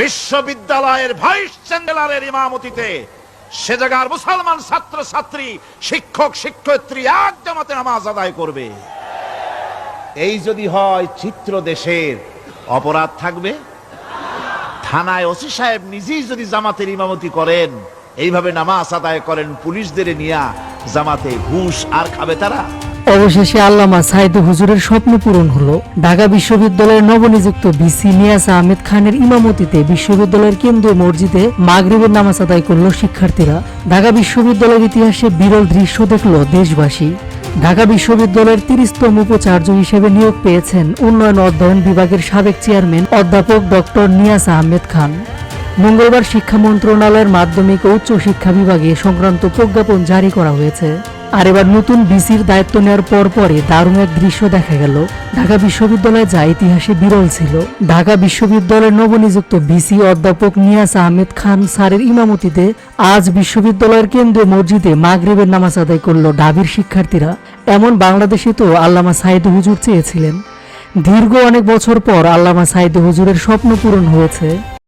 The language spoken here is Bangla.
বিশ্ববিদ্যালয়ের ভাইস চ্যান্সেলরের ইমামতিতে সে জায়গার মুসলমান ছাত্র ছাত্রী শিক্ষক, শিক্ষয়িত্রী এক জামাতে নামাজ আদায় করবে। এই যদি হয় চিত্র দেশের, অপরাধ থাকবে? থানায় ওসি সাহেব নিজেই যদি জামাতের ইমামতি করেন, এইভাবে নামাজ আদায় করেন, পুলিশদের নিয়া জামাতে ঘুষ আর খাবে তারা? অবশেষে আল্লামা সাইদ হুজুরের স্বপ্ন পূরণ হলো। ঢাকা বিশ্ববিদ্যালয়ের নবনিযুক্ত ভিসি নিয়াজ আহমেদ খানের ইমামতিতে বিশ্ববিদ্যালয়ের কেন্দ্রীয় মসজিদে মাগরিবের নামাজ আদায় করল শিক্ষার্থীরা। ঢাকা বিশ্ববিদ্যালয়ের ইতিহাসে বিরল দৃশ্য দেখল দেশবাসী। ঢাকা বিশ্ববিদ্যালয়ের তিরিশতম উপাচার্য হিসেবে নিয়োগ পেয়েছেন উন্নয়ন অধ্যয়ন বিভাগের সাবেক চেয়ারম্যান অধ্যাপক ডক্টর নিয়াস আহমেদ খান। মঙ্গলবার শিক্ষা মন্ত্রণালয়ের মাধ্যমিক ও উচ্চ শিক্ষা বিভাগে সংক্রান্ত প্রজ্ঞাপন জারি করা হয়েছে। আর এবার নতুন বিসির দায়িত্ব নেওয়ার পর পরে দারুণ এক দৃশ্য দেখা গেল। ঢাকা বিশ্ববিদ্যালয়ে যা ইতিহাসে বিরল ছিল। ঢাকা বিশ্ববিদ্যালয়ের নবনিযুক্ত বিসি অধ্যাপক নিয়াস আহমেদ খান স্যারের ইমামতিতে আজ বিশ্ববিদ্যালয়ের কেন্দ্রীয় মসজিদে মাগরিবের নামাজ আদায় করল ডাবির শিক্ষার্থীরা। এমন বাংলাদেশে তো আল্লামা সাইদ হুজুর চেয়েছিলেন। দীর্ঘ অনেক বছর পর আল্লামা সাইদ হুজুরের স্বপ্ন পূরণ হয়েছে।